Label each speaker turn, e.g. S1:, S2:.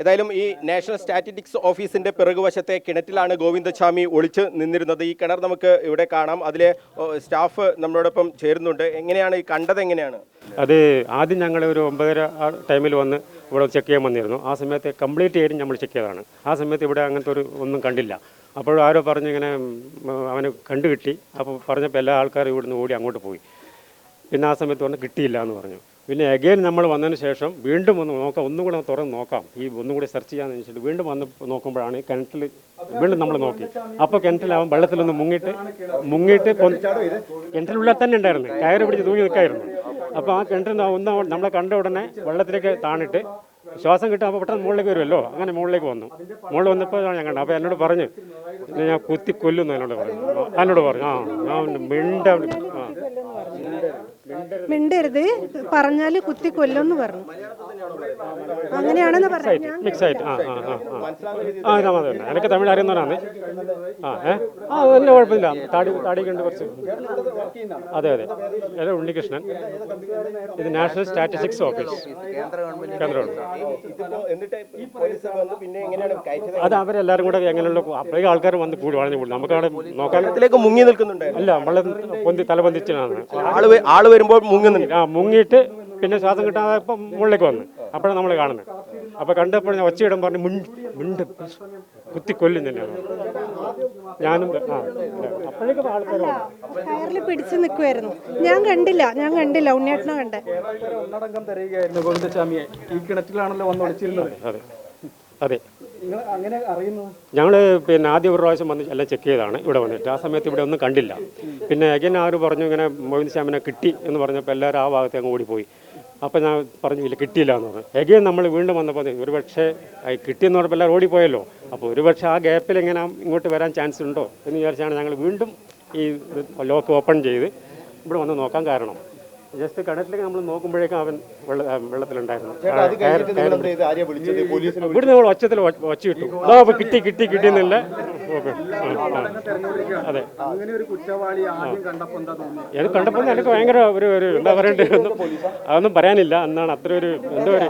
S1: ഏതായാലും ഈ national statistics ഓഫീസിന്റെ പിറകുവശത്തെ കിണറ്റിലാണ് ഗോവിന്ദസ്വാമി ഒളിച്ച് നിന്നിരുന്നത്. ഈ കിണർ നമുക്ക് ഇവിടെ കാണാം. അതിലെ സ്റ്റാഫ് നമ്മളോടൊപ്പം ചേരുന്നുണ്ട്. എങ്ങനെയാണ് ഈ കണ്ടത് എങ്ങനെയാണ്?
S2: അത് ആദ്യം ഞങ്ങൾ ഒരു ഒമ്പതര ടൈമിൽ വന്ന് ഇവിടെ ചെക്ക് ചെയ്യാൻ വന്നിരുന്നു. ആ സമയത്ത് കംപ്ലീറ്റ് ചെയ്തും നമ്മൾ ചെക്ക് ചെയ്തതാണ്. ആ സമയത്ത് ഇവിടെ അങ്ങനത്തെ ഒരു ഒന്നും കണ്ടില്ല. അപ്പോൾ ആരോ പറഞ്ഞു ഇങ്ങനെ അവന് കണ്ടു കിട്ടി അപ്പോൾ പറഞ്ഞപ്പോൾ എല്ലാ ആൾക്കാരും ഇവിടുന്ന് ഓടി അങ്ങോട്ട് പോയി. പിന്നെ ആ സമയത്ത് പറഞ്ഞു കിട്ടിയില്ല എന്ന് പറഞ്ഞു. പിന്നെ അഗെയിൻ നമ്മൾ വന്നതിന് ശേഷം വീണ്ടും ഒന്ന് നോക്കാം ഒന്നും കൂടെ തുറന്ന് നോക്കാം. ഈ ഒന്നും കൂടി സെർച്ച് ചെയ്യാന്ന് വെച്ചിട്ട് വീണ്ടും വന്ന് നോക്കുമ്പോഴാണ് കിണറ്റിൽ വീണ്ടും നമ്മൾ നോക്കി. അപ്പോൾ കിണറ്റിലാവും വെള്ളത്തിലൊന്ന് മുങ്ങിയിട്ട് മുങ്ങിയിട്ട് കിണറ്റിനുള്ളിൽ തന്നെ ഉണ്ടായിരുന്നു. കയറ് പിടിച്ച് തൂങ്ങി നിൽക്കായിരുന്നു. അപ്പോൾ ആ കിണറ്റിൽ ഒന്ന് നമ്മളെ കണ്ട ഉടനെ വെള്ളത്തിലേക്ക് താണിട്ട് ശ്വാസം കിട്ടുമ്പോൾ അപ്പോൾ പെട്ടെന്ന് മുകളിലേക്ക് വരുമല്ലോ. അങ്ങനെ മുകളിലേക്ക് വന്നു. മുകളിൽ വന്നപ്പോൾ ഞാൻ കണ്ടു അപ്പോൾ എന്നോട് പറഞ്ഞു ഞാൻ കുത്തി കൊല്ലുന്നു എന്നോട് പറഞ്ഞു. എന്നോട് പറഞ്ഞു ആ ഞാൻ മിണ്ട
S3: മിണ്ടരുത്. പറഞ്ഞാൽ കുത്തി കൊല്ലുമെന്ന് പറഞ്ഞു. അങ്ങനെയാണെന്ന് പറഞ്ഞു
S2: മിക്സ് ആയിട്ട് ആ ആ ആ ആ. ഇതാ എനിക്ക് തമിഴ് അറിയുന്നവരാണ്. ആ ഏ? ആ വലിയ കുഴപ്പമില്ല. താടി താടിയൊക്കെ ഉണ്ട് കുറച്ച്. അതെ അതെ. അതെ ഉണ്ണികൃഷ്ണൻ? ഇത് നാഷണൽ സ്റ്റാറ്റിസ്റ്റിക്സ് ഓഫീസ് കേന്ദ്ര ഗവൺമെന്റ്.
S1: ഇതിപ്പോ എന്നിട്ട് ഈ പോലീസ് പിന്നെ എങ്ങനെയാണ് കയറ്റത്
S2: അത് അവരെല്ലാവരും കൂടെ എങ്ങനെയുള്ള അപ്പോഴേക്കും ആൾക്കാർ വന്ന് കൂടി വളഞ്ഞു കൂടി. നമുക്ക് അവിടെ നോക്കാൻ
S1: മുങ്ങി നിൽക്കുന്നുണ്ട്.
S2: അല്ല വെള്ളം പൊന്തി തല പൊന്തിച്ചാണ്
S1: ആൾ വരുമ്പോൾ മുങ്ങുന്നുണ്ട്.
S2: ആ മുങ്ങിയിട്ട് പിന്നെ ശ്വാസം കിട്ടാതെ ഇപ്പം മുകളിലേക്ക് വന്ന്. അപ്പോഴാണ് നമ്മൾ കാണുന്നത്. അപ്പോൾ കണ്ടപ്പോൾ ഞാൻ ഒച്ചയിടം പറഞ്ഞ് മുണ്ട് മുണ്ട് കുത്തി കൊല്ലുന്നില്ല തന്നെയാണ് ഞാനും ആ അപ്പോഴേക്കും ആൾക്കാർ
S3: കയറിൽ പിടിച്ചു നിൽക്കുമായിരുന്നു ഞാൻ കണ്ടില്ല ഞാൻ കണ്ടില്ല ഉണ്ണിയേട്ടനെ കണ്ടേ.
S4: ഒന്നടങ്കം തരികയായിരുന്നു ഗോവിന്ദസ്വാമിയെ. ഈ കിണറ്റിലാണല്ലോ വന്ന് ഒളിച്ചിരുന്നത്.
S2: അതെ. അതെ.
S4: അങ്ങനെ അറിയുന്നു?
S2: ഞങ്ങൾ പിന്നെ ആദ്യ ഒരു പ്രാവശ്യം വന്ന് എല്ലാം ചെക്ക് ചെയ്താണ് ഇവിടെ വന്നിട്ട്. ആ സമയത്ത് ഇവിടെ ഒന്നും കണ്ടില്ല. പിന്നെ അഗൈൻ ആര് പറഞ്ഞു ഇങ്ങനെ മോഹിത് ശ്യാമിനെ കിട്ടി എന്ന് പറഞ്ഞപ്പോൾ എല്ലാവരും ആ ഭാഗത്ത് അങ്ങ് ഓടിപ്പോയി. അപ്പോൾ ഞാൻ പറഞ്ഞു ഇല്ല കിട്ടിയില്ല എന്ന് പറഞ്ഞു. എഗൈൻ നമ്മൾ വീണ്ടും വന്നപ്പോൾ ഒരു പക്ഷേ കിട്ടിയെന്ന് പറഞ്ഞപ്പോൾ എല്ലാവരും ഓടിപ്പോയല്ലോ. അപ്പോൾ ഒരു പക്ഷേ ആ ഗ്യാപ്പിൽ എങ്ങനെ ഇങ്ങോട്ട് വരാൻ ചാൻസ് ഉണ്ടോ എന്ന് വിചാരിച്ചാണ് ഞങ്ങൾ വീണ്ടും ഈ ലോക്ക് ഓപ്പൺ ചെയ്ത് ഇവിടെ വന്ന് നോക്കാൻ കാരണം. ജസ്റ്റ് കിണറ്റിലേക്ക് നമ്മൾ നോക്കുമ്പോഴേക്കും അവൻ വെള്ളത്തിലുണ്ടായിരുന്നു. ഇവിടുന്ന് നമ്മൾ ഒച്ചത്തിൽ ഒച്ച കിട്ടും കിട്ടി കിട്ടി കിട്ടി എന്നല്ല. ഓക്കെ. അതെ.
S4: അങ്ങനെ ഒരു കുറ്റവാളി ആദ്യം കണ്ടപ്പോൾ എന്താ തോന്നി
S2: എനിക്ക് കണ്ടപ്പോൾ എനിക്ക് ഭയങ്കര ഒരു ഒരു എന്താ പറയണ്ടേ? ഒന്നും അതൊന്നും പറയാനില്ല. എന്നാണ് അത്ര ഒരു എന്തോ ഒരു